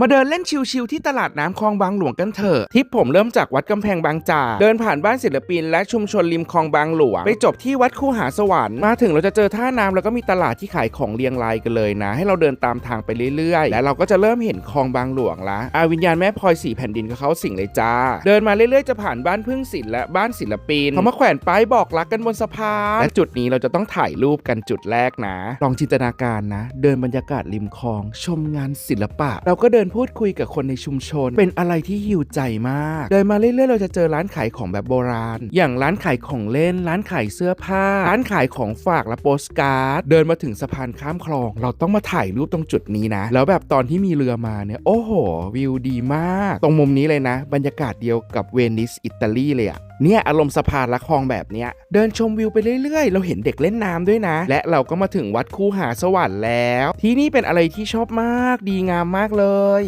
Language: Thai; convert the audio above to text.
มาเดินเล่นชิลๆที่ตลาดน้ำคลองบางหลวงกันเถอะทิปผมเริ่มจากวัดกำแพงบางจากเดินผ่านบ้านศิลปิน และชุมชนริมคลองบางหลวง ไปจบที่วัดคูหาสวรรค์มาถึงเราจะเจอท่าน้ำแล้วก็มีตลาดที่ขายของเรียงรายกันเลยนะ ให้เราเดินตามทางไปเรื่อยๆ และเราก็จะเริ่มเห็นคลองบางหลวงละอาวิญญาณแม่พลอยสีแผ่นดินก็เข้าสิงเลยจ้า เดินมาเรื่อยๆจะผ่านบ้านพึ่งศิลป์และบ้านศิลปินเขามาแขวนป้ายบอกรักกันบนสะพานและจุดนี้เราจะต้องถ่ายรูปกันจุดแรกนะ ลองจินตนาการนะ เดินบรรยากาศริมคลอง ชมงานศิลปะ เราก็เดินพูดคุยกับคนในชุมชน เป็นอะไรที่หิวใจมาก เดินมาเรื่อยๆ เราจะเจอร้านขายของแบบโบราณ อย่างร้านขายของเล่น ร้านขายเสื้อผ้า ร้านขายของฝากและโปสการ์ด เดินมาถึงสะพานข้ามคลอง เราต้องมาถ่ายรูปตรงจุดนี้นะ แล้วแบบตอนที่มีเรือมาเนี่ย โอ้โห วิวดีมาก ตรงมุมนี้เลยนะ บรรยากาศเดียวกับเวนิสอิตาลีเลยอะ เนี่ยอารมณ์สะพานละคลองแบบเนี้ยเดินชมวิวไปเรื่อยๆ เราเห็นเด็กเล่นน้ำด้วยนะ และเราก็มาถึงวัดคูหาสวรรค์แล้ว ที่นี่เป็นอะไรที่ชอบมากดีงามมากเลย